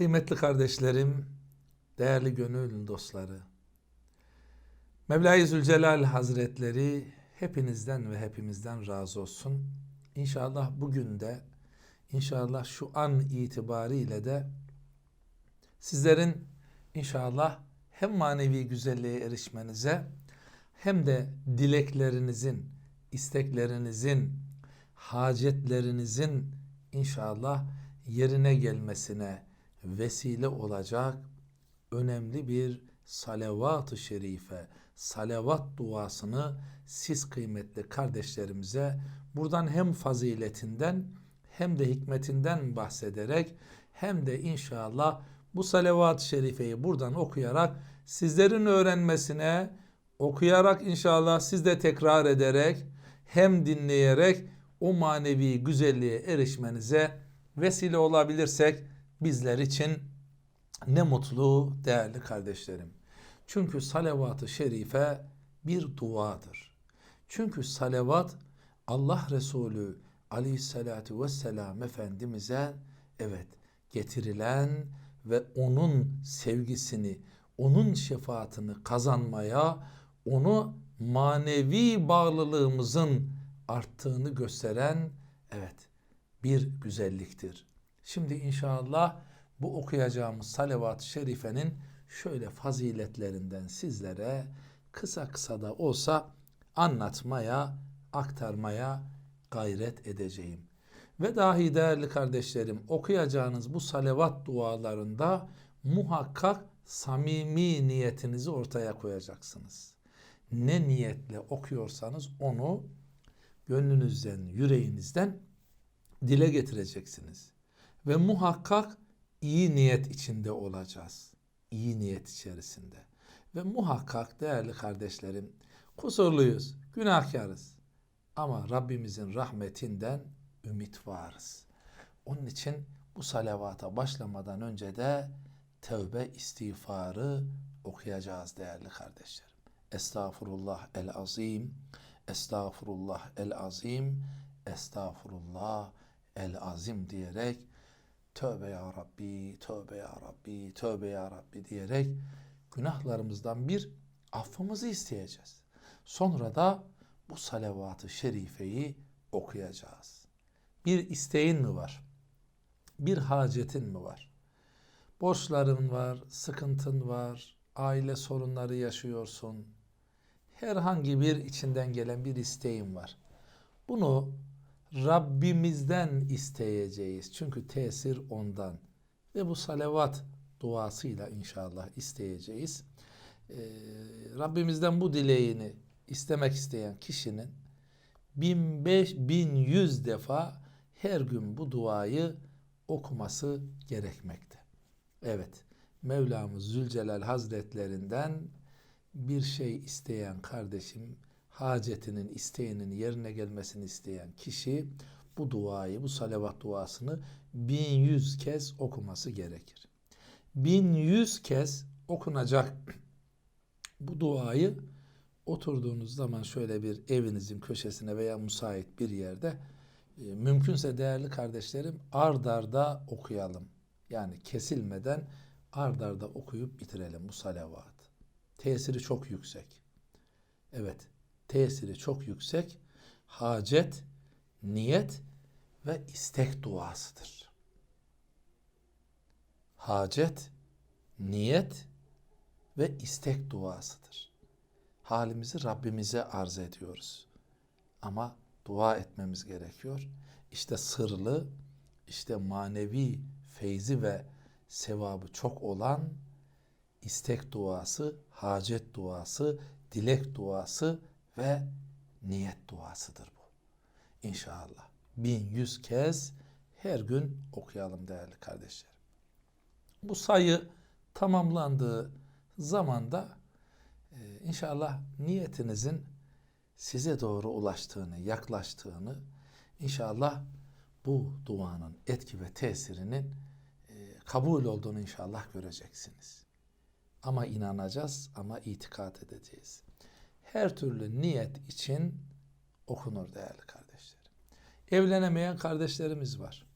Kıymetli kardeşlerim, değerli gönül dostları, Mevla-i Zülcelal Hazretleri hepinizden ve hepimizden razı olsun. İnşallah bugün de, inşallah şu an itibariyle de sizlerin inşallah hem manevi güzelliğe erişmenize hem de dileklerinizin, isteklerinizin, hacetlerinizin inşallah yerine gelmesine vesile olacak önemli bir salavat-ı şerife, salavat duasını siz kıymetli kardeşlerimize buradan hem faziletinden hem de hikmetinden bahsederek hem de inşallah bu salavat-ı şerifeyi buradan okuyarak sizlerin öğrenmesine okuyarak inşallah siz de tekrar ederek hem dinleyerek o manevi güzelliğe erişmenize vesile olabilirsek bizler için ne mutlu değerli kardeşlerim. Çünkü salavat-ı şerife bir duadır. Çünkü salavat Allah Resulü aleyhissalatu vesselam Efendimiz'e evet getirilen ve onun sevgisini, onun şefaatini kazanmaya, onu manevi bağlılığımızın arttığını gösteren evet bir güzelliktir. Şimdi inşallah bu okuyacağımız salavat-ı şerifenin şöyle faziletlerinden sizlere kısa kısa da olsa anlatmaya, aktarmaya gayret edeceğim. Ve dahi değerli kardeşlerim okuyacağınız bu salavat dualarında muhakkak samimi niyetinizi ortaya koyacaksınız. Ne niyetle okuyorsanız onu gönlünüzden, yüreğinizden dile getireceksiniz. Ve muhakkak iyi niyet içinde olacağız. İyi niyet içerisinde. Ve muhakkak değerli kardeşlerim kusurluyuz, günahkarız. Ama Rabbimizin rahmetinden ümit varız. Onun için bu salavata başlamadan önce de tövbe istiğfarı okuyacağız değerli kardeşlerim. Estağfurullah el azim, estağfurullah el azim, estağfurullah el azim diyerek tövbe ya Rabbi, tövbe ya Rabbi, tövbe ya Rabbi diyerek günahlarımızdan bir affımızı isteyeceğiz. Sonra da bu salavat-ı şerifeyi okuyacağız. Bir isteğin mi var? Bir hacetin mi var? Borçların var, sıkıntın var, aile sorunları yaşıyorsun. Herhangi bir içinden gelen bir isteğin var. Bunu Rabbimizden isteyeceğiz. Çünkü tesir ondan. Ve bu salavat duasıyla inşallah isteyeceğiz. Ee, Rabbimizden bu dileğini istemek isteyen kişinin 1500 1100 defa her gün bu duayı okuması gerekmekte. Evet, Mevlamız Zülcelal Hazretlerinden bir şey isteyen kardeşim, hacetinin, isteğinin yerine gelmesini isteyen kişi bu duayı, bu salavat duasını 1100 kez okuması gerekir. 1100 kez okunacak bu duayı oturduğunuz zaman şöyle bir evinizin köşesine veya müsait bir yerde e, mümkünse değerli kardeşlerim ard arda okuyalım. Yani kesilmeden ard arda okuyup bitirelim bu salavat. Tesiri çok yüksek. Evet, tesiri çok yüksek. Hacet, niyet ve istek duasıdır. Hacet, niyet ve istek duasıdır. Halimizi Rabbimize arz ediyoruz. Ama dua etmemiz gerekiyor. İşte sırlı, işte manevi feyzi ve sevabı çok olan istek duası, hacet duası, dilek duası ve niyet duasıdır bu. İnşallah. 1100 kez her gün okuyalım değerli kardeşlerim. Bu sayı tamamlandığı zamanda e, inşallah niyetinizin size doğru ulaştığını, yaklaştığını, inşallah bu duanın etki ve tesirinin e, kabul olduğunu inşallah göreceksiniz. Ama inanacağız ama itikat edeceğiz. Her türlü niyet için okunur değerli kardeşlerim. Evlenemeyen kardeşlerimiz var.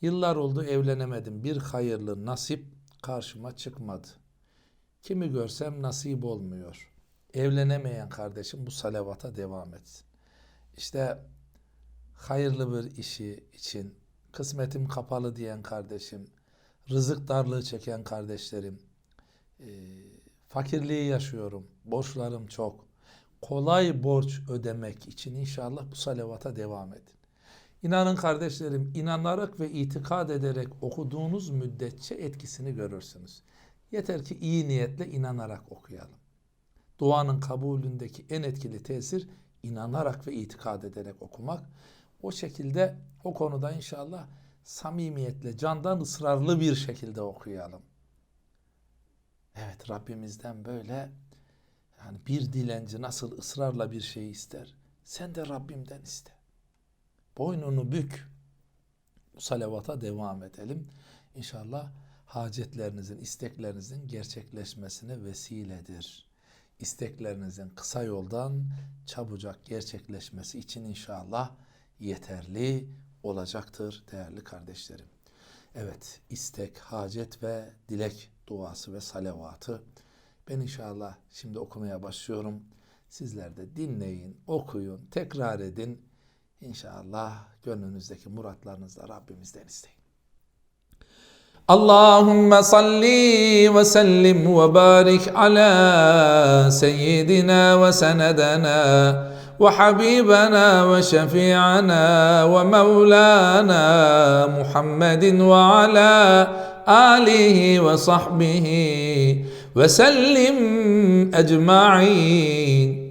Yıllar oldu evlenemedim. Bir hayırlı nasip karşıma çıkmadı. Kimi görsem nasip olmuyor. Evlenemeyen kardeşim bu salavata devam etsin. İşte hayırlı bir işi için kısmetim kapalı diyen kardeşim, rızık darlığı çeken kardeşlerim, e, fakirliği yaşıyorum, borçlarım çok. Kolay borç ödemek için inşallah bu salavata devam edin. İnanın kardeşlerim, inanarak ve itikad ederek okuduğunuz müddetçe etkisini görürsünüz. Yeter ki iyi niyetle inanarak okuyalım. Duanın kabulündeki en etkili tesir inanarak ve itikad ederek okumak. O şekilde o konuda inşallah samimiyetle, candan ısrarlı bir şekilde okuyalım. Evet Rabbimizden böyle yani bir dilenci nasıl ısrarla bir şey ister? Sen de Rabbimden iste. Boynunu bük. Bu salavata devam edelim. İnşallah hacetlerinizin, isteklerinizin gerçekleşmesine vesiledir. İsteklerinizin kısa yoldan çabucak gerçekleşmesi için inşallah yeterli olacaktır değerli kardeşlerim. Evet, istek, hacet ve dilek duası ve salavatı ben inşallah şimdi okumaya başlıyorum. Sizler de dinleyin, okuyun, tekrar edin. İnşallah gönlünüzdeki muratlarınızla Rabbimizden isteyin. Allahümme salli ve sellim ve barik ala seyyidina ve senedena ve habibana ve şefi'ana ve mevlana Muhammedin ve ala آله وصحبه وسلم أجمعين.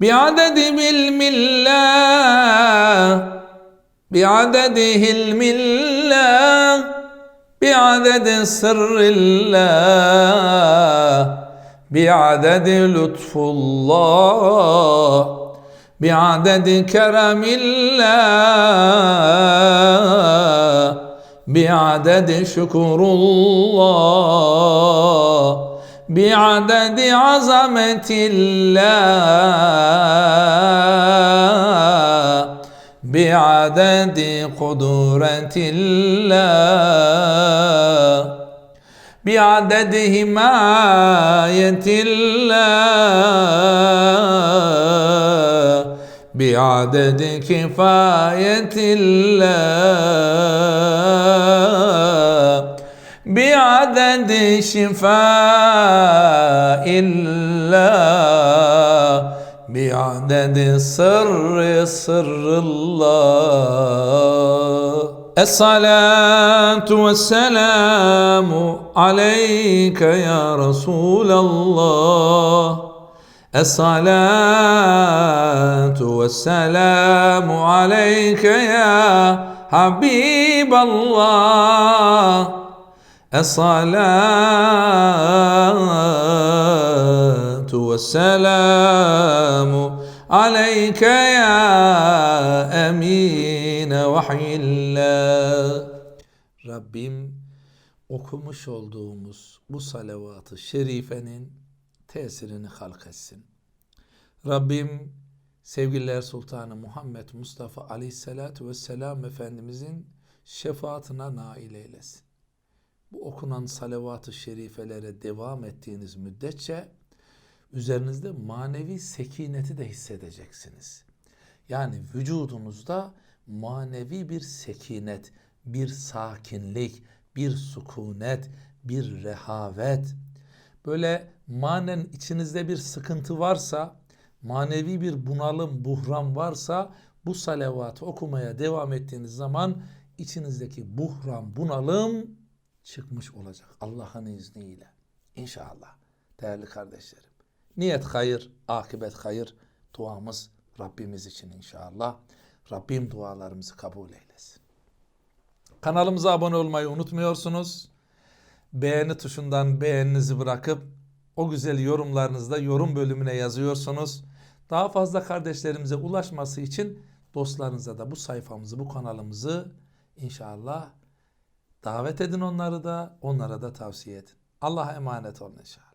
بعدد علم الله بعدده علم الله بعدد سر الله بعدد لطف الله بعدد كرم الله بعدد شكر الله بعدد عظمة الله بعدد قدرة الله بعدد حماية الله. بعدد كفاية الله بعدد شفاء الله بعدد سر سر الله الصلاة والسلام عليك يا رسول الله الصلاة والسلام عليك يا حبيب الله الصلاة والسلام عليك يا أمين وحي الله Rabbim okumuş olduğumuz bu salavat-ı şerifenin tesirini halk etsin. Rabbim sevgililer sultanı Muhammed Mustafa aleyhissalatu vesselam Efendimizin şefaatine nail eylesin. Bu okunan salavat-ı şerifelere devam ettiğiniz müddetçe üzerinizde manevi sekineti de hissedeceksiniz. Yani vücudunuzda manevi bir sekinet, bir sakinlik, bir sukunet, bir rehavet. Böyle manen içinizde bir sıkıntı varsa, manevi bir bunalım, buhran varsa bu salavatı okumaya devam ettiğiniz zaman içinizdeki buhran, bunalım çıkmış olacak Allah'ın izniyle. İnşallah değerli kardeşlerim. Niyet hayır, akıbet hayır. Duamız Rabbimiz için inşallah. Rabbim dualarımızı kabul eylesin. Kanalımıza abone olmayı unutmuyorsunuz. Beğeni tuşundan beğeninizi bırakıp o güzel yorumlarınızda yorum bölümüne yazıyorsunuz. Daha fazla kardeşlerimize ulaşması için dostlarınıza da bu sayfamızı, bu kanalımızı inşallah davet edin onları da, onlara da tavsiye edin. Allah'a emanet olun inşallah.